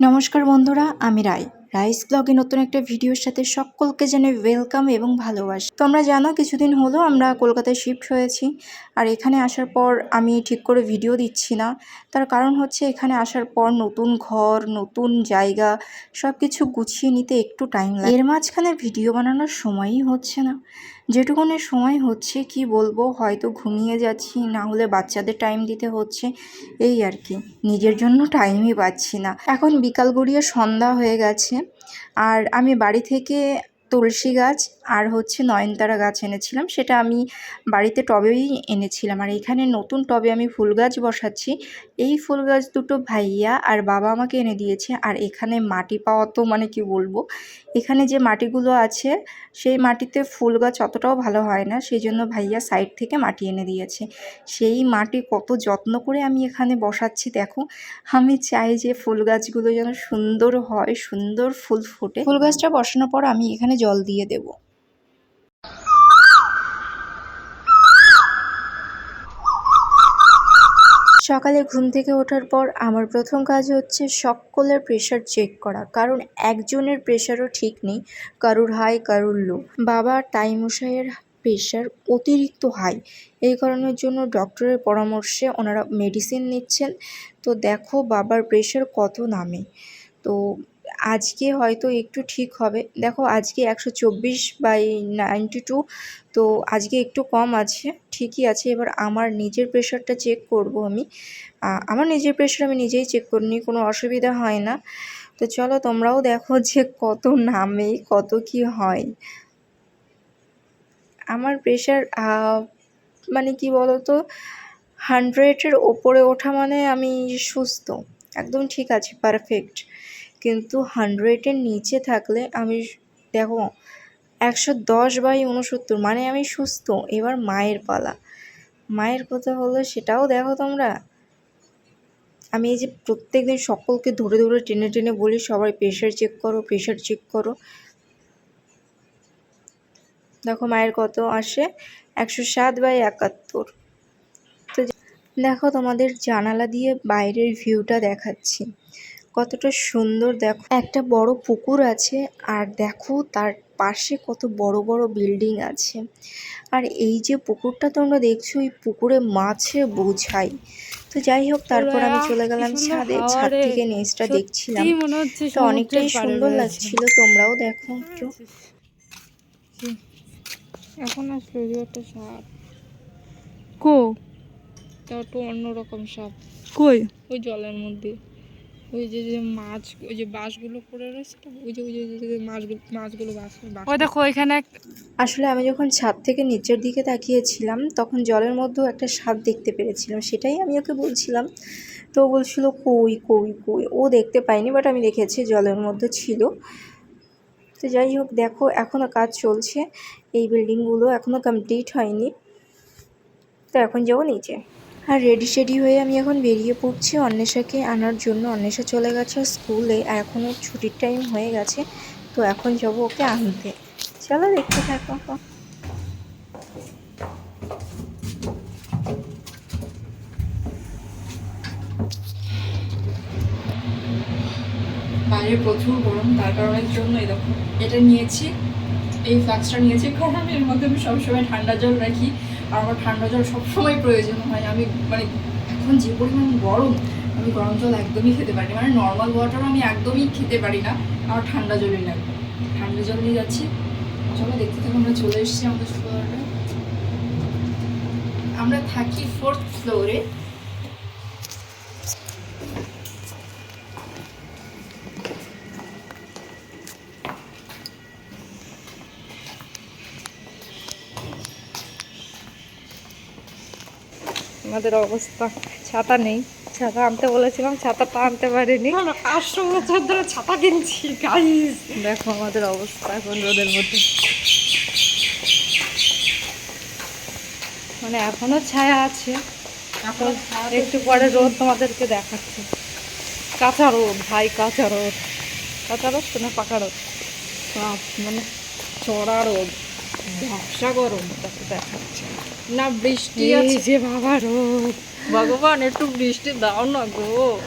নমস্কার বন্ধুরা আমি রায় রাইস ব্লগে নতুন একটা ভিডিওর সাথে সকলকে জানাই ওয়েলকাম এবং ভালোবাসা। তোমরা জানো, কিছুদিন হলো আমরা কলকাতায় শিফট হয়েছি, আর এখানে আসার পর আমি ঠিক করে ভিডিও দিচ্ছি না। তার কারণ হচ্ছে, এখানে আসার পর নতুন ঘর, নতুন জায়গা সব কিছু গুছিয়ে নিতে একটু টাইম লাগে। এর মাঝখানে ভিডিও বানানোর সময়ই হচ্ছে না। যেটুকুনের সময় হচ্ছে, কি বলব, হয়তো ঘুমিয়ে যাচ্ছি, না হলে বাচ্চাদের টাইম দিতে হচ্ছে, এই আর কি। নিজের জন্য টাইমই পাচ্ছি না। এখন বিকাল গড়িয়ে সন্ধ্যা হয়ে গেছে। আর আমি বাড়ি থেকে তুলসী গাছ আর হচ্ছে নয়নতারা গাছ এনেছিলাম, সেটা আমি বাড়িতে টবেই এনেছিলাম। আর এখানে নতুন টবে আমি ফুল গাছ বসাচ্ছি। এই ফুল গাছ দুটো ভাইয়া আর বাবা আমাকে এনে দিয়েছে। আর এখানে মাটি পাওয়া তো মানে কি বলব? এখানে যে মাটিগুলো আছে, সেই মাটিতে ফুল গাছ অতটাও ভালো হয় না। সেই জন্য ভাইয়া সাইড থেকে মাটি এনে দিয়েছে। সেই মাটি কত যত্ন করে আমি এখানে বসাচ্ছি, দেখো। আমি চাই যে ফুল গাছগুলো যেন সুন্দর হয়, সুন্দর ফুল ফোটে। ফুল গাছটা বসানোর পর আমি এখানে জল দিয়ে দেবো। সকালে ঘুম থেকে ওঠার পর আমার প্রথম কাজ হচ্ছে সকলের প্রেশার চেক করা। কারণ একজনের প্রেশারও ঠিক নেই, কারুর হাই কারুর লো বাবা টাইমশাইয়ের প্রেশার অতিরিক্ত হাই এই কারণের জন্য ডক্টরের পরামর্শে ওনারা মেডিসিন নিচ্ছেন। তো দেখো বাবার প্রেশার কত নামে। তো আজকে হয়তো একটু ঠিক হবে। দেখো, আজকে একশো চব্বিশ বাই নাইনটি টু তো আজকে একটু কম আছে, ঠিকই আছে। এবার আমার নিজের প্রেশারটা চেক করব আমি। আমার নিজের প্রেশার আমি নিজেই চেক করে নিই, কোনো অসুবিধা হয় না। তো চলো, তোমরাও দেখো যে কত নামে, কত কি হয়। আমার প্রেশার মানে কি বলতো হান্ড্রেডের ওপরে ওঠা মানে আমি সুস্থ। একদম ঠিক আছে পারফেক্ট কিন্তু হান্ড্রেডের নিচে থাকলে আমি দেখো, একশো দশ বাই উনসত্তর মানে আমি সুস্থ। এবার মায়ের পালা। মায়ের কথা হলো সেটাও দেখো তোমরা। আমি এই যে প্রত্যেক দিন সকলকে ধরে ধরে টেনে টেনে বলি, সবাই প্রেশার চেক করো প্রেশার চেক করো। দেখো মায়ের কত আসে? একশো সাত বাই একাত্তর। তো দেখো তোমাদের জানালা দিয়ে বাইরের ভিউটা দেখাচ্ছি। কতটা সুন্দর দেখো। একটা বড় পুকুর আছে আর দেখো তার পাশে কত বড় বড় বিল্ডিং আছে। আর এই যে পুকুরটা তোমরা দেখছ এই পুকুরে মাছে বোঝাই। তো যাই হোক তারপর আমি চলে গেলাম ছাদে। ছাদ থেকে নেচটা দেখছিলাম। তো অনেকটাই সুন্দর লাগছিল তোমরাও দেখো একটু। এখন আসলো একটা সাপ। কো। তা একটু অন্যরকম সাপ। কই? ওই জলের মধ্যে। ওই যে যে মাছ ওই যে বাঁশগুলো পড়ে রয়েছে ওই যে ওই যে মাছগুলো মাছগুলো বাঁশ ওই দেখো ওইখানে আসলে আমি যখন ছাদ থেকে নিচের দিকে তাকিয়েছিলাম তখন জলের মধ্যেও একটা সাপ দেখতে পেরেছিলাম সেটাই আমি ওকে বলছিলাম। তো ও বলছিল কই কই কই? ও দেখতে পাইনি বাট আমি দেখেছি জলের মধ্যে ছিল। তো যাই হোক দেখো এখনও কাজ চলছে। এই বিল্ডিংগুলো এখনও কমপ্লিট হয়নি। তো এখন যাব নিচে। আর রেডি শেডি হয়ে আমি এখন বেরিয়ে পড়ছি অন্বেষাকে আনার জন্য। অন্বেষা চলে গেছে স্কুলে আর এখন ওর ছুটির টাইম হয়ে গেছে, তো এখন যাব ওকে আনতে। চলো দেখতে থাকো। বাইরে প্রচুর গরম, তার কারণের জন্য দেখো, এটা নিয়েছি। এই ফ্লাক্সটা নিয়েছি। কারণ আমি এর মধ্যে আমি সবসময় ঠান্ডা জল রাখি। আর আমার ঠান্ডা জল সবসময় প্রয়োজন হয়। আমি মানে এখন যে পরিমাণ গরম, আমি গরম জল একদমই খেতে পারি মানে নর্মাল ওয়াটার আমি একদমই খেতে পারি না। আমার ঠান্ডা জলই লাগবে। ঠান্ডা জল নিয়ে যাচ্ছি। চলো দেখতে থাকো, আমরা চলে এসেছি আমাদের ফ্লোরে আমরা থাকি ফোর্থ ফ্লোরে আমাদের অবস্থা ছাতা নেই। ছাতা আনতে বলেছিলাম ছাতাটা আনতে পারিনি। বছর ধরে ছাতা কিনছি গাইস দেখো আমাদের অবস্থা এখন রোদের মধ্যে। মানে এখনও ছায়া আছে। এখন একটু পরে রোদ তোমাদেরকে দেখাচ্ছে। কাঁচা রোদ ভাই কাঁচা রোদ। কাঁচা রোদ তো না পাকা রোদ? মানে চড়া রোদ। ব্যবসা গরম তাকে দেখাচ্ছে। না বৃষ্টি আছে। যে বাবা রোদ। ভগবান একটু বৃষ্টি দাও না গো।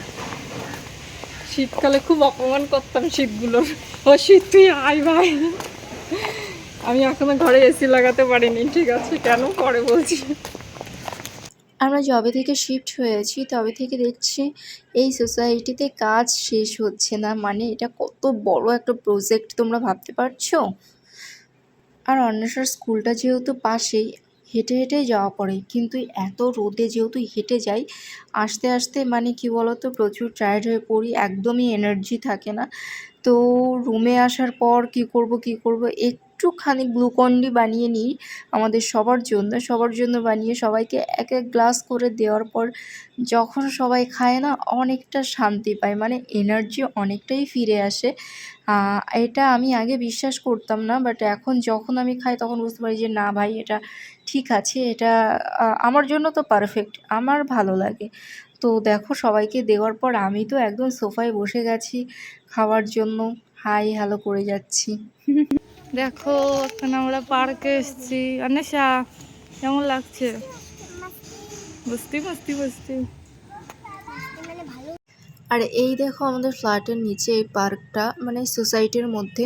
শীতকালে খুব অপমান করতাম শীতগুলোর ও শীত তুই আয় ভাই। আমি এখনও ঘরে এসি লাগাতে পারিনি ঠিক আছে? কেন? পরে বলছি। আমরা যবে থেকে শিফট হয়েছি তবে থেকে দেখছি এই সোসাইটিতে কাজ শেষ হচ্ছে না। মানে এটা কত বড় একটা প্রজেক্ট তোমরা ভাবতে পারছ? আর অন্বেষার স্কুলটা যেহেতু পাশেই হেঁটে হেঁটেই যাওয়া পড়ে। কিন্তু এত রোদে যেহেতু হেঁটে যাই, আস্তে আস্তে মানে কি বলতো, প্রচুর টায়ার্ড হয়ে পড়ি, একদমই এনার্জি থাকে না। তো রুমে আসার পর কি করব কি করব একটুখানি গ্লুকন্ডি বানিয়ে নিই আমাদের সবার জন্য। সবার জন্য বানিয়ে সবাইকে এক এক গ্লাস করে দেওয়ার পর যখন সবাই খায় না, অনেকটা শান্তি পায়। মানে এনার্জি অনেকটাই ফিরে আসে। এটা আমি আগে বিশ্বাস করতাম না বাট এখন যখন আমি খাই তখন বুঝতে পারি যে, না ভাই, এটা ঠিক আছে, এটা আমার জন্য তো পারফেক্ট আমার ভালো লাগে। তো দেখো সবাইকে দেওয়ার পর আমি তো একদম সোফায় বসে গেছি খাওয়ার জন্য। হাই হ্যালো করে যাচ্ছি। দেখো, এখন আমরা পার্কে এসেছি। অনেশা কেমন লাগছে? বসতি বসতি বসতি। আর এই দেখো আমাদের ফ্ল্যাটের নিচে এই পার্কটা মানে সোসাইটির মধ্যে।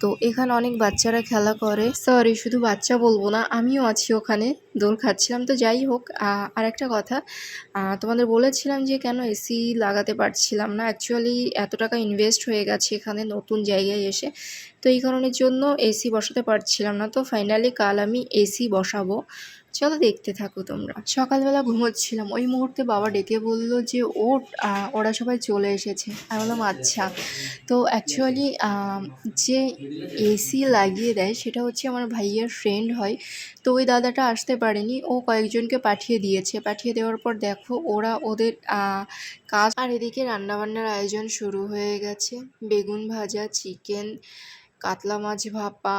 তো এখানে অনেক বাচ্চারা খেলা করে। সরি শুধু বাচ্চা বলব না, আমিও আছি ওখানে, দোল খাচ্ছিলাম। তো যাই হোক আর একটা কথা তোমাদের বলেছিলাম যে কেন এসি লাগাতে পারছিলাম না। অ্যাকচুয়ালি এত টাকা ইনভেস্ট হয়ে গেছে এখানে নতুন জায়গায় এসে। তো এই কারণের জন্য এসি বসাতে পারছিলাম না। তো ফাইনালি কাল আমি এসি বসাবো। চলো দেখতে থাকো তোমরা। সকালবেলা ঘুমোচ্ছিলাম। ওই মুহূর্তে বাবা ডেকে বলল যে আহ, ওরা সবাই চলে এসেছে। আমি বললাম আচ্ছা। তো অ্যাকচুয়ালি যে এসি লাগিয়ে দেয় সেটা হচ্ছে আমার ভাইয়ের ফ্রেন্ড হয়। তো ওই দাদাটা আসতে পারেনি। ও কয়েকজনকে পাঠিয়ে দিয়েছে। পাঠিয়ে দেওয়ার পর দেখো ওরা ওদের কাজ আর এদিকে রান্নাবান্নার আয়োজন শুরু হয়ে গেছে। বেগুন ভাজা চিকেন কাতলা মাছ ভাপা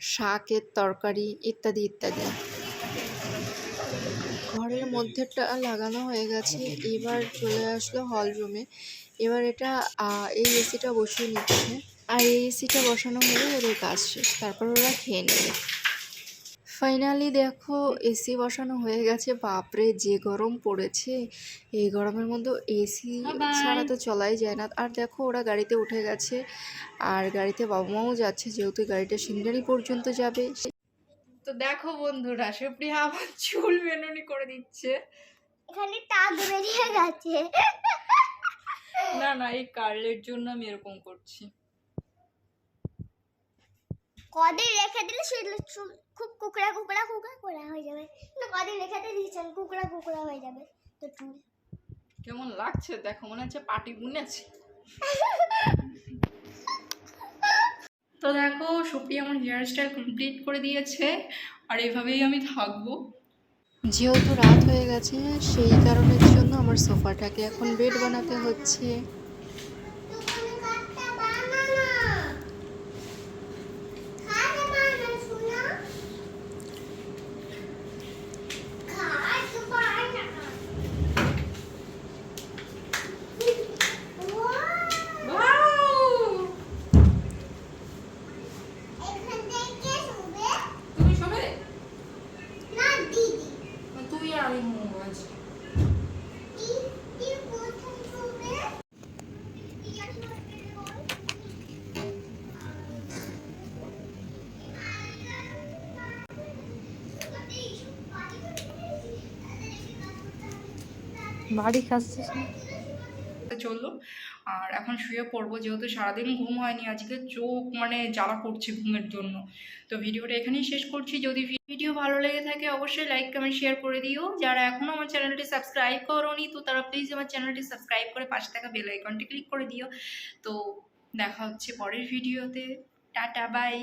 শাকের তরকারি ইত্যাদি ইত্যাদি। মধ্যেটা লাগানো হয়ে গেছে। এবার চলে আসলো হল রুমে এবার এটা এই এসিটা বসিয়ে নিচ্ছে। আর এই এসিটা বসানো হলে ওদের কাজ শেষ। তারপর ওরা খেয়ে নেবে। ফাইনালি দেখো এসি বসানো হয়ে গেছে। বাপরে, যে গরম পড়েছে। এই গরমের মধ্যে এসি ছাড়া তো চলাই যায় না। আর দেখো, ওরা গাড়িতে উঠে গেছে। আর গাড়িতে বাবা মাও যাচ্ছে। যেহেতু গাড়িটা সিংড়ারি পর্যন্ত যাবে। তো দেখো বন্ধুরা সুপ্রিয়া আমার চুল বেনুনি করে দিচ্ছে। এখানে টাক বেরিয়ে গেছে। না না এই কার্লের জন্য আমি এরকম করছি। কদিন রেখে দিলে সেগুলো চুল খুব কুকড়া কুকড়া কুকড়া কুকড়া হয়ে যাবে। না কদিন রেখে দিয়েছেন কুকড়া কুকড়া হয়ে যাবে তো চুল। কেমন লাগছে? দেখো মনে হচ্ছে পাটি বুনেছে তো দেখো, সুপ্রিয়া আমার হেয়ার স্টাইল কমপ্লিট করে দিয়েছে, আর এভাবেই আমি থাকব। যেহেতু রাত হয়ে গেছে, সেই কারণের জন্য আমার সোফাটাকে এখন বেড বানাতে হচ্ছে। বাড়ি খাচ্ছিস না। চলল। আর এখন শুয়ে পড়ব, যেহেতু সারাদিন ঘুম হয়নি, আজকে চোখ মানে জ্বালা করছে ঘুমের জন্য। তো ভিডিওটা এখানেই শেষ করছি। যদি ভিডিও ভালো লেগে থাকে, অবশ্যই লাইক কমেন্ট শেয়ার করে দিও। যারা এখনও আমার চ্যানেলটি সাবস্ক্রাইব করোনি, তো তারা প্লিজ আমার চ্যানেলটি সাবস্ক্রাইব করে পাশে থাকা বেল আইকনটি ক্লিক করে দিও। তো দেখা হচ্ছে পরের ভিডিওতে। Tata bye